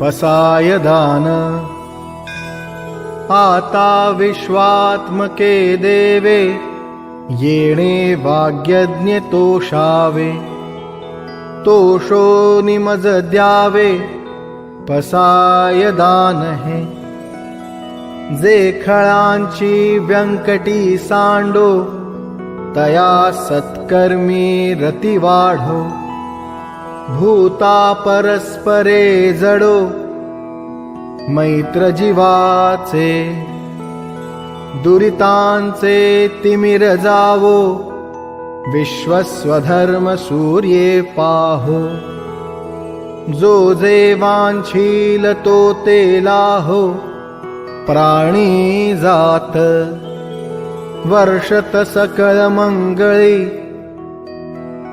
पसाय दान आता विश्वात्मके देवे येणे वाग्यज्ञ तोषावे। तोषो निमज द्यावे पसाय दान हे। जे खळांची व्यंकटी सांडो तया सत्कर्मी रती वाढो भूता परस्परे जडो मैत्र जीवाचे दुरितांचे तिमिर जावो विश्वस्वधर्म सूर्ये पाहो जो जे वांछील तो ते लाहो प्राणी जात वर्षत सकळ मंगळी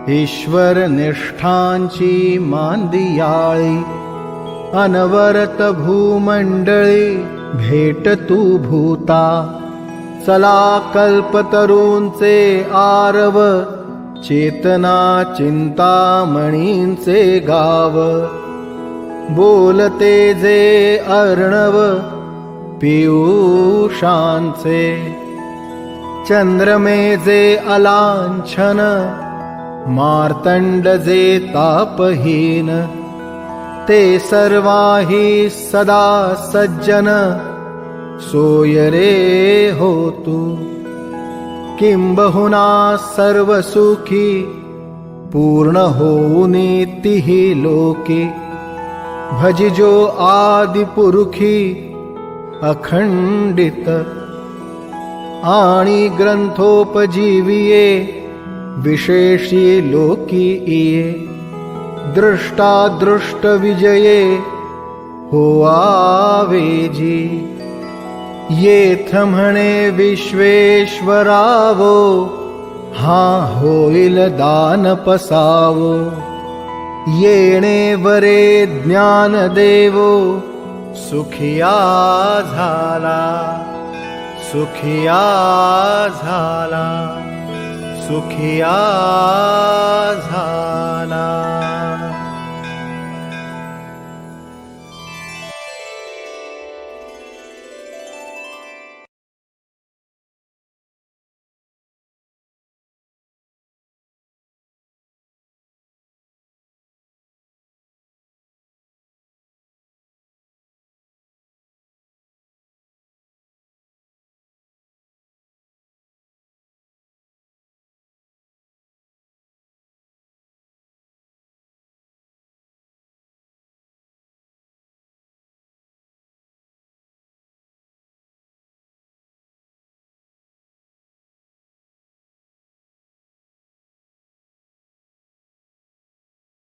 ईश्वर निष्ठांची मांदियाळी अनवरत भूमंडळी भेट तू भूता. चला कल्पतरूंचे आरव चेतना चिंतामणींचे गाव. बोलते जे अर्णव पियूषांचे. चंद्रमे जे अलांछन मार्तण्डजे तापहीन ते सर्वा हि सदा सज्जन सोयरे होतु। किं बहुना सर्वसुखी पूर्णहोनीति हि लोके। भजिजो आदिपुरुखी अखण्डित। आणी ग्रन्थोपजीविये विशेषी लोकिये दृष्टादृष्टविजये होआ वेजी। ये थ विश्वेश्वरावो हा होइल दानपसावो येणे वरे ज्ञानदेवो सुखिया झाला सुखिया झाला। सुखिया झाला